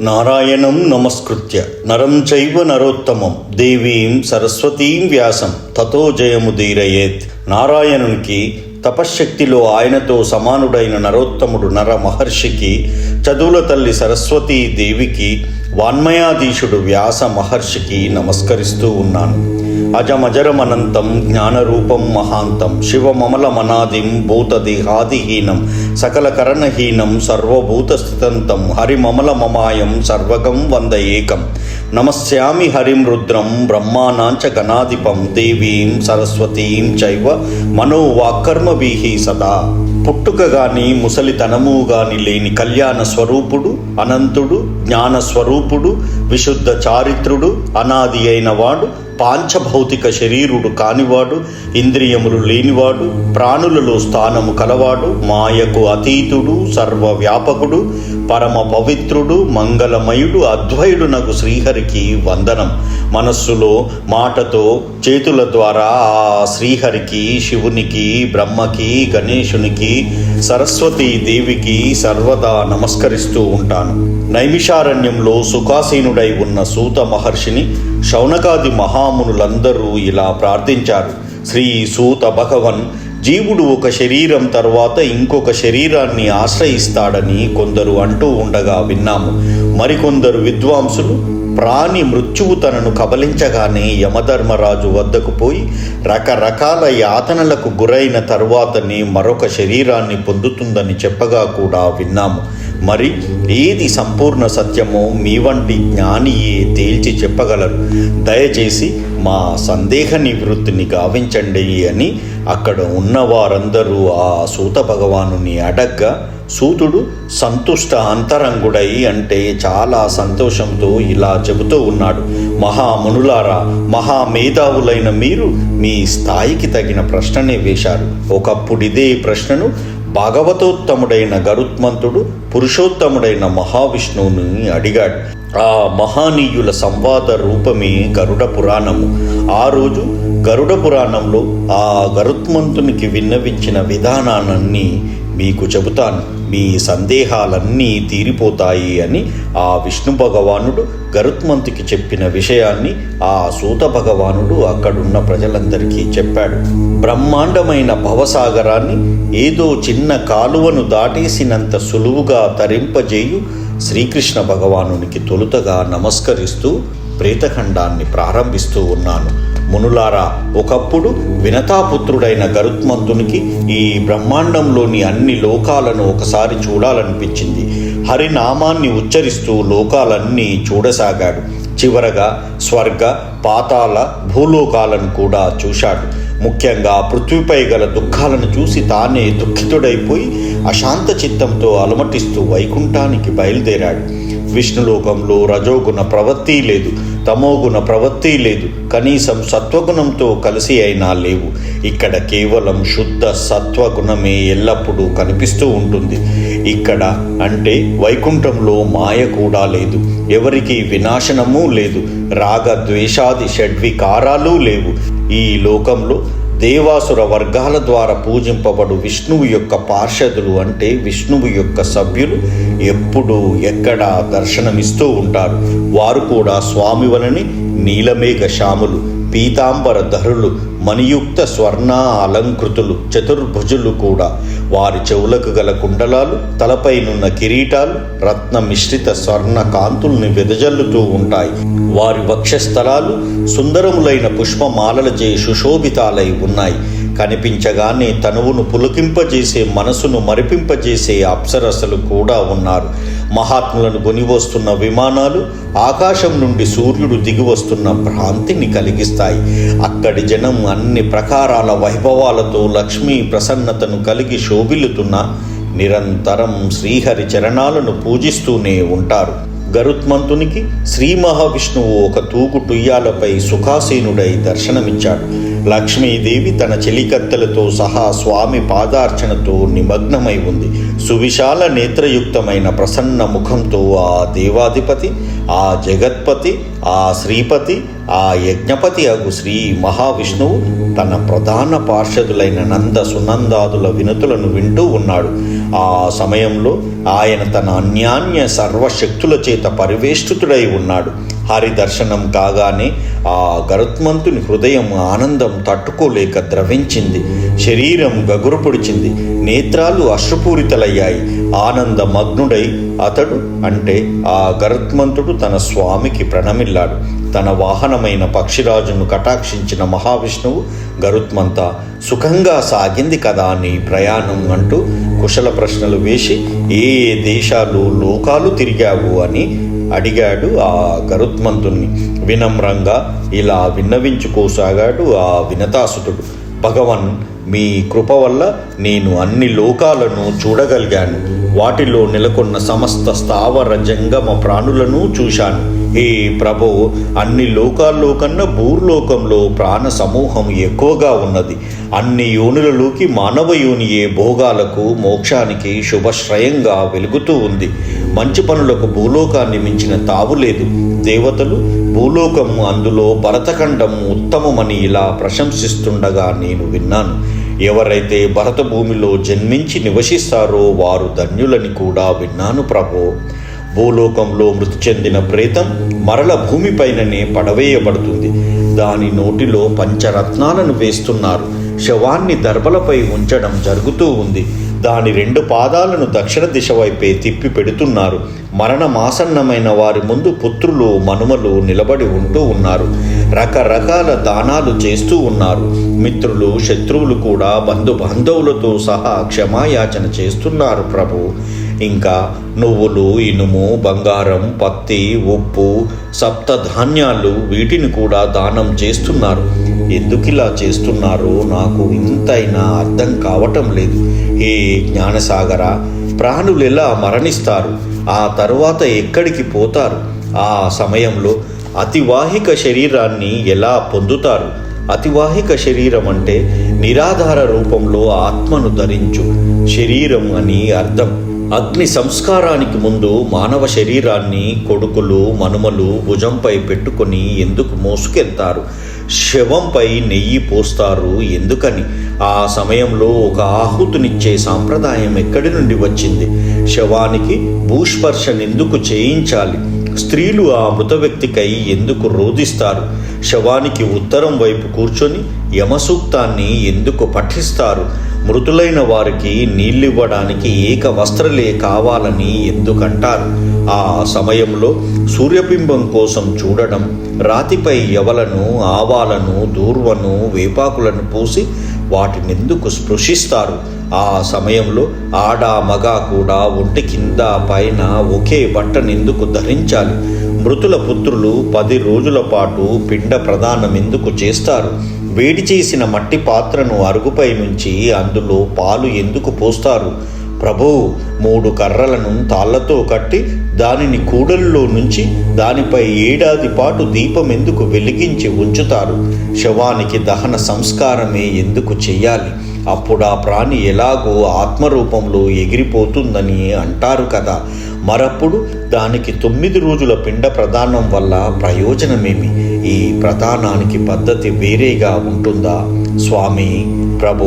నారాయణం నమస్కృత్య. నరం చైవ నరోత్తమం. దేవీం సరస్వతీం వ్యాసం. తతో జయముదీరయేత్ నారాయణునికి తపశ్శక్తిలో ఆయనతో సమానుడైన నరోత్తముడు నర మహర్షికి చదువుల తల్లి సరస్వతీ దేవికి వాన్మయాధీశుడు వ్యాస మహర్షికి నమస్కరిస్తూ ఉన్నాను. అజమజరమనంతం జ్ఞానరూపం మహాంతం శివమమలమనాదిం భూతదేహాదిహీనం సకల కరణహీనం సర్వభూతస్థితంతం హరిమమలమమాయం సర్వగం వంద ఏకం. నమస్యామి హరిం రుద్రం బ్రహ్మానాంచ గణాధిపం దేవీం సరస్వతీం చైవ మనోవాకర్మభీ సదా. పుట్టుక గాని ముసలితనము గాని లేని కళ్యాణ స్వరూపుడు అనంతుడు జ్ఞాన స్వరూపుడు విశుద్ధ చారిత్రుడు అనాది అయిన వాడు పాంచభౌతిక శరీరుడు కానివాడు ఇంద్రియములు లేనివాడు ప్రాణులలో స్థానము కలవాడు మాయకు అతీతుడు సర్వవ్యాపకుడు పరమ పవిత్రుడు మంగళమయుడు అద్వైడునకు శ్రీహరికి వందనం. మనస్సులో మాటతో చేతుల ద్వారా ఆ శ్రీహరికి శివునికి బ్రహ్మకి గణేశునికి సరస్వతీ దేవికి సర్వదా నమస్కరిస్తూ ఉంటాను. నైమిషారణ్యంలో సుఖాసీనుడై ఉన్న సూత మహర్షిని శౌనకాది మహామునులందరూ ఇలా ప్రార్థించారు. శ్రీ సూత భగవన్ జీవుడు ఒక శరీరం తర్వాత ఇంకొక శరీరాన్ని ఆశ్రయిస్తాడని కొందరు అంటూ ఉండగా విన్నాము. మరికొందరు విద్వాంసులు ప్రాణి మృత్యువు తనను కబలించగానే యమధర్మరాజు వద్దకు పోయి రకరకాల యాతనలకు గురైన తరువాతనే మరొక శరీరాన్ని పొందుతుందని చెప్పగా కూడా విన్నాము. మరి ఏది సంపూర్ణ సత్యమో మీ వంటి జ్ఞానియే తేల్చి చెప్పగలరు. దయచేసి మా సందేహ నివృత్తిని గావించండి అని అక్కడ ఉన్న వారందరూ ఆ సూత భగవానుని అడగ్గా సూతుడు సంతుష్ట అంతరంగుడై అంటే చాలా సంతోషంతో ఇలా చెబుతూ ఉన్నాడు. మహామునులారా మహామేధావులైన మీరు మీ స్థాయికి తగిన ప్రశ్ననే వేశారు. ఒకప్పుడు ఇదే ప్రశ్నను భాగవతోత్తముడైన గరుత్మంతుడు పురుషోత్తముడైన మహావిష్ణువుని అడిగాడు. ఆ మహానీయుల సంవాద రూపమే గరుడ పురాణము. ఆ రోజు గరుడ పురాణంలో ఆ గరుత్మంతునికి విన్నవించిన విధానాన్ని మీకు చెబుతాను. మీ సందేహాలన్నీ తీరిపోతాయి అని ఆ విష్ణు భగవానుడు గరుత్మంతుకి చెప్పిన విషయాన్ని ఆ సూత భగవానుడు అక్కడున్న ప్రజలందరికీ చెప్పాడు. బ్రహ్మాండమైన భవసాగరాన్ని ఏదో చిన్న కాలువను దాటేసినంత సులువుగా తరింపజేయు శ్రీకృష్ణ భగవానునికి తొలుతగా నమస్కరిస్తూ ప్రేతఖండాన్ని ప్రారంభిస్తూ ఉన్నాను. మునులారా ఒకప్పుడు వినతాపుత్రుడైన గరుత్మంతునికి ఈ బ్రహ్మాండంలోని అన్ని లోకాలను ఒకసారి చూడాలనిపించింది. హరినామాన్ని ఉచ్చరిస్తూ లోకాలన్నీ చూడసాగాడు. చివరగా స్వర్గ పాతాల భూలోకాలను కూడా చూశాడు. ముఖ్యంగా పృథ్వీపై గల దుఃఖాలను చూసి తానే దుఃఖితుడైపోయి అశాంత చిత్తంతో అలమటిస్తూ వైకుంఠానికి బయలుదేరాడు. విష్ణులోకంలో రజోగుణ ప్రవృత్తి లేదు. తమోగుణ ప్రవృత్తి లేదు. కనీసం సత్వగుణంతో కలిసి అయినా లేవు. ఇక్కడ కేవలం శుద్ధ సత్వగుణమే ఎల్లప్పుడూ కనిపిస్తూ ఉంటుంది. ఇక్కడ అంటే వైకుంఠంలో మాయ కూడా లేదు. ఎవరికి వినాశనము లేదు. రాగ ద్వేషాది షడ్వికారాలు లేవు. ఈ లోకంలో దేవాసుర వర్గాల ద్వారా పూజింపబడు విష్ణువు యొక్క పార్షదులు అంటే విష్ణువు యొక్క సభ్యులు ఎప్పుడు ఎక్కడ దర్శనమిస్తూ ఉంటారు. వారు కూడా స్వామి వలని నీలమేఘ శ్యాములు. పీతాంబర ధరులు మణియుక్త స్వర్ణ అలంకృతులు చతుర్భుజులు కూడా. వారి చెవులకు గల కుండలాలు తలపైనున్న కిరీటాలు రత్న మిశ్రిత స్వర్ణ కాంతుల్ని వెదజల్లుతూ ఉంటాయి. వారి వక్షస్థలాలు సుందరములైన పుష్పమాలలచే సుశోభితాలై ఉన్నాయి. కనిపించగానే తనువును పులకింపజేసే మనసును మరిపింపజేసే అప్సరసలు కూడా ఉన్నారు. మహాత్ములను గొనివస్తున్న విమానాలు ఆకాశం నుండి సూర్యుడు దిగివస్తున్న భ్రాంతిని కలిగిస్తాయి. అక్కడి జనం అన్ని ప్రకారాల వైభవాలతో లక్ష్మీ ప్రసన్నతను కలిగి శోభిల్లుతున్న నిరంతరం శ్రీహరి చరణాలను పూజిస్తూనే ఉంటారు. గరుత్మంతునికి శ్రీ మహావిష్ణువు ఒక తూగు టుయ్యాలపై సుఖాసీనుడై దర్శనమిచ్చాడు. లక్ష్మీదేవి తన చెలికత్తెలతో సహా స్వామి పాదార్చనతో నిమగ్నమై ఉంది. సువిశాల నేత్రయుక్తమైన ప్రసన్న ముఖంతో ఆ దేవాధిపతి ఆ జగత్పతి ఆ శ్రీపతి ఆ యజ్ఞపతి అగు శ్రీ మహావిష్ణువు తన ప్రధాన పార్షదులైన నంద సునందాదుల వినతులను వింటూ ఉన్నాడు. ఆ సమయంలో ఆయన తన అన్యాన్య సర్వశక్తుల చేత పరివేష్టితుడై ఉన్నాడు. హరి దర్శనం కాగానే ఆ గరుత్మంతుని హృదయం ఆనందం తట్టుకోలేక ద్రవించింది. శరీరం గగురుపొడిచింది నేత్రాలు అశ్రుపూరితలై అశ్రుపూరితలయ్యాయి ఆనంద మగ్నుడై అతడు అంటే ఆ గరుత్మంతుడు తన స్వామికి ప్రణమిల్లాడు. తన వాహనమైన పక్షిరాజును కటాక్షించిన మహావిష్ణువు గరుత్మంత సుఖంగా సాగింది కదా నీ ప్రయాణం అంటూ కుశల ప్రశ్నలు వేసి ఏ ఏ దేశాలు లోకాలు తిరిగావు అని అడిగాడు ఆ గరుత్మంతుణ్ణి. వినమ్రంగా ఇలా విన్నవించుకోసాగాడు ఆ వినతాసుతుడు. భగవన్ మీ కృప వల్ల నేను అన్ని లోకాలను చూడగలిగాను. వాటిలో నెలకొన్న సమస్త స్థావర జంగమ ప్రాణులను చూశాను. హే ప్రభో అన్ని లోకాల్లో కన్నా భూర్లోకంలో ప్రాణ సమూహం ఎక్కువగా ఉన్నది. అన్ని యోనులలోకి మానవ యోనియే భోగాలకు మోక్షానికి శుభశ్రయంగా వెలుగుతూ ఉంది. మంచి పనులకు భూలోకాన్ని మించిన తావు లేదు. దేవతలు భూలోకం అందులో భరతఖండము ఉత్తమమని ఇలా ప్రశంసిస్తుండగా నేను విన్నాను. ఎవరైతే భరత భూమిలో జన్మించి నివసిస్తారో వారు ధన్యులని కూడా విన్నాను ప్రభో. భూలోకంలో మృతి చెందిన ప్రేతం మరల భూమిపైననే పడవేయబడుతుంది. దాని నోటిలో పంచరత్నాలను వేస్తున్నారు. శవాన్ని దర్భలపై ఉంచడం జరుగుతూ ఉంది. దాని రెండు పాదాలను దక్షిణ దిశ వైపే తిప్పి పెడుతున్నారు. మరణమాసన్నమైన వారి ముందు పుత్రులు మనుమలు నిలబడి ఉంటూ ఉన్నారు. రకరకాల దానాలు చేస్తూ ఉన్నారు. మిత్రులు శత్రువులు కూడా బంధు బాంధవులతో సహా క్షమాయాచన చేస్తున్నారు ప్రభు. ఇంకా నువ్వులు ఇనుము బంగారం పత్తి ఉప్పు సప్త ధాన్యాలు వీటిని కూడా దానం చేస్తున్నారు. ఎందుకు ఇలా చేస్తున్నారో నాకు ఇంతైనా అర్థం కావటం లేదు. ఏ జ్ఞానసాగర ప్రాణులు ఎలా మరణిస్తారు? ఆ తరువాత ఎక్కడికి పోతారు? ఆ సమయంలో అతివాహిక శరీరాన్ని ఎలా పొందుతారు? అతివాహిక శరీరం అంటే నిరాధార రూపంలో ఆత్మను ధరించు శరీరం అని అర్థం. అగ్ని సంస్కారానికి ముందు మానవ శరీరాన్ని కొడుకులు మనుమలు భుజంపై పెట్టుకొని ఎందుకు మోసుకెళ్తారు? శవంపై నెయ్యి పోస్తారు. ఎందుకని? ఆ సమయంలో ఒక ఆహుతునిచ్చే సాంప్రదాయం ఎక్కడి నుండి వచ్చింది? శవానికి భూస్పర్శనెందుకు చేయించాలి? స్త్రీలు ఆ మృత వ్యక్తికై ఎందుకు రోధిస్తారు? శవానికి ఉత్తరం వైపు కూర్చొని యమసూక్తాన్ని ఎందుకు పఠిస్తారు? మృతులైన వారికి నీళ్ళివ్వడానికి ఏక వస్త్రలే కావాలని ఎందుకంటారు? ఆ సమయంలో సూర్యబింబం కోసం చూడడం రాతిపై ఎవలను ఆవాలను దూర్వను వేపాకులను పూసి వాటినెందుకు స్పృశిస్తారు? ఆ సమయంలో ఆడ మగ కూడా ఒంటి కింద పైన ఒకే బట్టనెందుకు ధరించాలి? మృతుల పుత్రులు పది రోజుల పాటు పిండ ప్రదానం ఎందుకు చేస్తారు? వేడి చేసిన మట్టి పాత్రను అరుగుపై నుంచి అందులో పాలు ఎందుకు పోస్తారు? ప్రభు మూడు కర్రలను తాళ్ళతో కట్టి దానిని కూడల్లో నుంచి దానిపై ఏడాది పాటు దీపం ఎందుకు వెలిగించి ఉంచుతారు? శవానికి దహన సంస్కారమే ఎందుకు చెయ్యాలి? అప్పుడు ఆ ప్రాణి ఎలాగో ఆత్మరూపంలో ఎగిరిపోతుందని అంటారు కదా. మరప్పుడు దానికి తొమ్మిది రోజుల పిండ ప్రదానం వల్ల ప్రయోజనమేమి? ఈ ప్రధానానికి పద్ధతి వేరేగా ఉంటుందా? స్వామి ప్రభు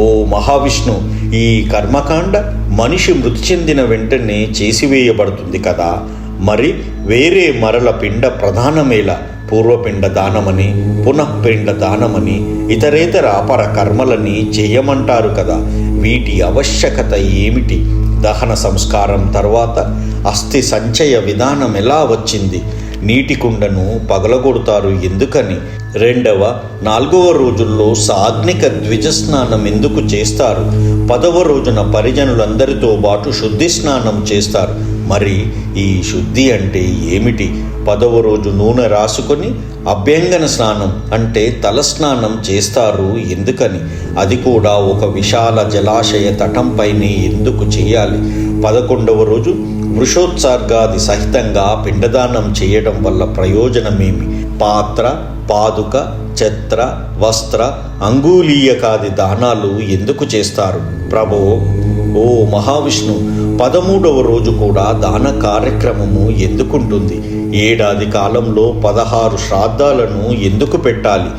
ఓ మహావిష్ణు ఈ కర్మకాండ మనిషి మృతి చెందిన వెంటనే చేసివేయబడుతుంది కదా? మరి వేరే మరల పిండ ప్రధానమేలా? పూర్వపిండ దానమని పునఃపిండ దానమని ఇతరేతర అపర కర్మలని చేయమంటారు కదా? వీటి ఆవశ్యకత ఏమిటి? దహన సంస్కారం తర్వాత అస్థి సంచయ విధానం ఎలా వచ్చింది? నీటి కుండను పగలగొడతారు ఎందుకని? రెండవ నాలుగవ రోజుల్లో సాగ్నిక ద్విజ స్నానం ఎందుకు చేస్తారు? పదవ రోజున పరిజనులందరితో పాటు శుద్ధి స్నానం చేస్తారు. మరి ఈ శుద్ధి అంటే ఏమిటి? పదవ రోజు నూనె రాసుకొని అభ్యంగన స్నానం అంటే తల స్నానం చేస్తారు ఎందుకని? అది కూడా ఒక విశాల జలాశయ తటంపైనే ఎందుకు చేయాలి? పదకొండవ రోజు వృషోత్సర్గాది సహితంగా పిండదానం చేయడం వల్ల ప్రయోజనమేమి? పాత్ర పాదుక ఛత్ర వస్త్ర అంగూలీయకాది దానాలు ఎందుకు చేస్తారు? ప్రభు ఓ మహావిష్ణు పదమూడవ రోజు కూడా దాన కార్యక్రమము ఎందుకుంటుంది? ఏడాది కాలంలో పదహారు శ్రాద్ధాలను ఎందుకు పెట్టాలి?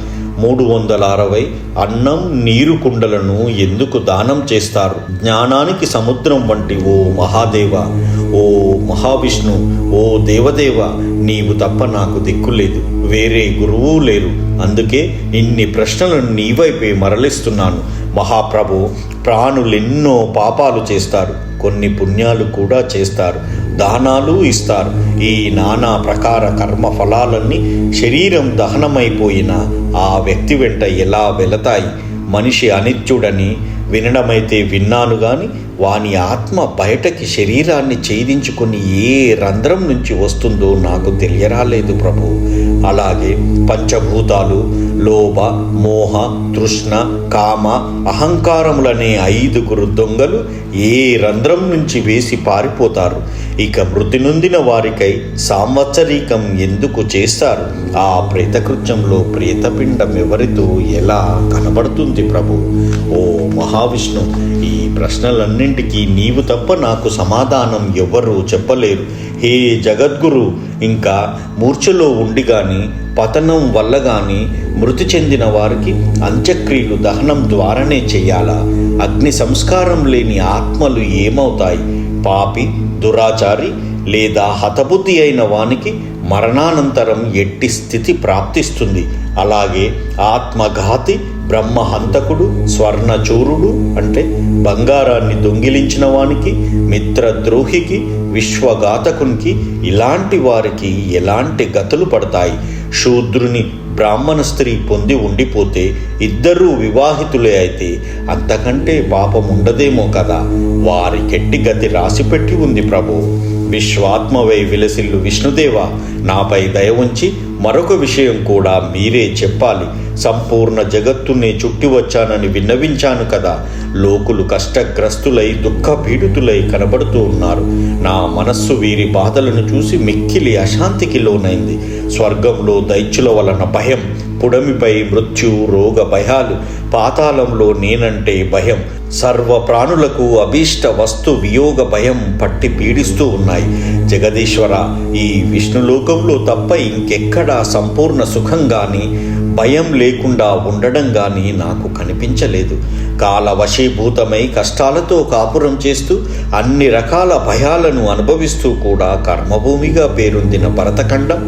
మూడు వందల అరవై అన్నం నీరు కుండలను ఎందుకు దానం చేస్తారు? జ్ఞానానికి సముద్రం వంటి ఓ మహాదేవ మహావిష్ణు ఓ దేవదేవ నీవు తప్ప నాకు దిక్కులేదు. వేరే గురువు లేరు. అందుకే ఇన్ని ప్రశ్నలను నీవైపే మరలిస్తున్నాను. మహాప్రభు ప్రాణులెన్నో పాపాలు చేస్తారు. కొన్ని పుణ్యాలు కూడా చేస్తారు. దానాలు ఇస్తారు. ఈ నానా ప్రకార కర్మ ఫలాలన్నీ శరీరం దహనమైపోయిన ఆ వ్యక్తి వెంట ఎలా వెళతాయి? మనిషి అనిత్యుడని వినడమైతే విన్నాను గాని వాని ఆత్మ బయటకి శరీరాన్ని ఛేదించుకుని ఏ రంధ్రం నుంచి వస్తుందో నాకు తెలియరాలేదు ప్రభు. అలాగే పంచభూతాలు లోభ మోహ తృష్ణ కామ అహంకారములనే ఐదుగురు దొంగలు ఏ రంధ్రం నుంచి వేసి పారిపోతారు? ఇక మృతి నొందిన వారికై సాంవత్సరీకం ఎందుకు చేస్తారు? ఆ ప్రేతకృత్యంలో ప్రేతపిండం ఎవరితో ఎలా కనబడుతుంది ప్రభు? ఓ మహావిష్ణు ఈ ప్రశ్నలన్నింటికీ నీవు తప్ప నాకు సమాధానం ఎవ్వరూ చెప్పలేరు. హే జగద్గురు ఇంకా మూర్ఛలో ఉండి గాని పతనం వల్ల గాని మృతి చెందిన వారికి అంత్యక్రియలు దహనం ద్వారానే చేయాలా? అగ్ని సంస్కారం లేని ఆత్మలు ఏమవుతాయి? పాపి దురాచారి లేదా హతబుద్ధి అయిన వానికి మరణానంతరం ఎట్టి స్థితి ప్రాప్తిస్తుంది. అలాగే ఆత్మఘాతి బ్రహ్మహంతకుడు స్వర్ణచూరుడు అంటే బంగారాన్ని దొంగిలించిన వానికి మిత్రద్రోహికి విశ్వఘాతకునికి ఇలాంటి వారికి ఎలాంటి గతులు పడతాయి? శూద్రుని బ్రాహ్మణ స్త్రీ పొంది ఉండిపోతే ఇద్దరూ వివాహితులే అయితే అంతకంటే పాపం ఉండదేమో కదా? వారి కెట్టి గతి రాసిపెట్టి ఉంది ప్రభు. విశ్వాత్మవై విలసిల్లు విష్ణుదేవ నాపై దయ ఉంచి మరొక విషయం కూడా మీరే చెప్పాలి. సంపూర్ణ జగత్తునే చుట్టి వచ్చానని విన్నవించాను కదా. లోకులు కష్టగ్రస్తులై దుఃఖపీడితులై కనబడుతూ ఉన్నారు. నా మనస్సు వీరి బాధలను చూసి మిక్కిలి అశాంతికి లోనైంది. స్వర్గంలో దైత్యుల వలన భయం పుడమిపై మృత్యు రోగ భయాలు పాతాళంలో నేనంటే భయం. సర్వ ప్రాణులకు అభీష్ట వస్తు వియోగ భయం పట్టి పీడిస్తూ ఉన్నాయి. జగదీశ్వర ఈ విష్ణులోకంలో తప్ప ఇంకెక్కడా సంపూర్ణ సుఖం కానీ భయం లేకుండా ఉండడం కానీ నాకు కనిపించలేదు. కాల వశీభూతమై కష్టాలతో కాపురం చేస్తూ అన్ని రకాల భయాలను అనుభవిస్తూ కూడా కర్మభూమిగా పేరొందిన భరతఖండం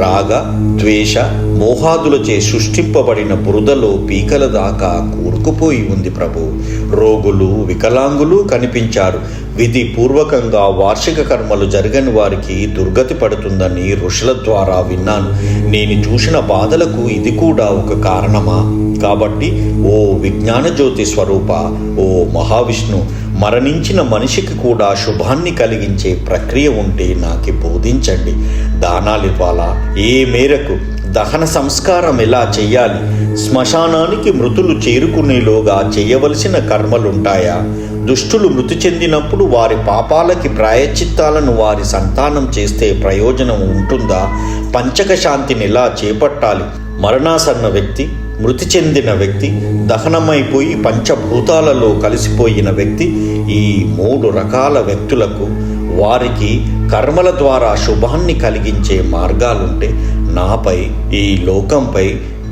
రాగ ద్వేష మోహాదులచే సృష్టింపబడిన బురదలో పీకల దాకా కూరుకుపోయి ఉంది ప్రభు. రోగులు వికలాంగులు కనిపించారు. విధి పూర్వకంగా వార్షిక కర్మలు జరగని వారికి దుర్గతి పడుతుందని ఋషుల ద్వారా విన్నాను. నేను చూసిన బాధలకు ఇది కూడా ఒక కారణమా? కాబట్టి ఓ విజ్ఞాన జ్యోతి స్వరూప ఓ మహావిష్ణు మరణించిన మనిషికి కూడా శుభాన్ని కలిగించే ప్రక్రియ ఉంటే నాకు బోధించండి. దానాలివ్వాలా ఏ మేరకు? దహన సంస్కారం ఎలా చేయాలి? శ్మశానానికి మృతులు చేరుకునేలోగా చేయవలసిన కర్మలుంటాయా? దుష్టులు మృతి చెందినప్పుడు వారి పాపాలకి ప్రాయచిత్తాలను వారి సంతానం చేస్తే ప్రయోజనం ఉంటుందా? పంచక శాంతిని ఎలా చేపట్టాలి? మరణాసన్న వ్యక్తి మృతి చెందిన వ్యక్తి దహనమైపోయి పంచభూతాలలో కలిసిపోయిన వ్యక్తి ఈ మూడు రకాల వ్యక్తులకు వారికి కర్మల ద్వారా శుభాన్ని కలిగించే మార్గాలుంటే నాపై ఈ లోకంపై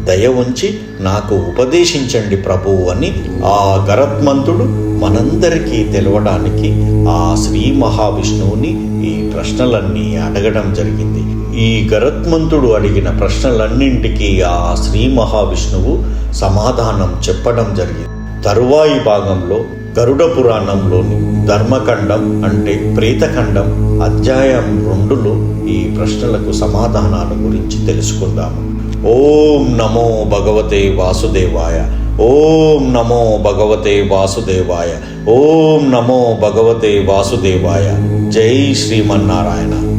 దయ ఉంచి నాకు ఉపదేశించండి ప్రభువు అని ఆ గరత్మంతుడు మనందరికీ తెలవడానికి ఆ శ్రీ మహావిష్ణువుని ఈ ప్రశ్నలన్నీ అడగడం జరిగింది. ఈ గరత్మంతుడు అడిగిన ప్రశ్నలన్నింటికీ ఆ శ్రీ మహావిష్ణువు సమాధానం చెప్పడం జరిగింది. తరువాయి భాగంలో గరుడ పురాణంలోని ధర్మఖండం అంటే ప్రేతఖండం అధ్యాయం రెండులో ఈ ప్రశ్నలకు సమాధానాల గురించి తెలుసుకుందాము. ఓం నమో భగవతే వాసుదేవాయ ఓం నమో భగవతే వాసుదేవాయ ఓం నమో భగవతే వాసుదేవాయ. జై శ్రీమన్నారాయణ.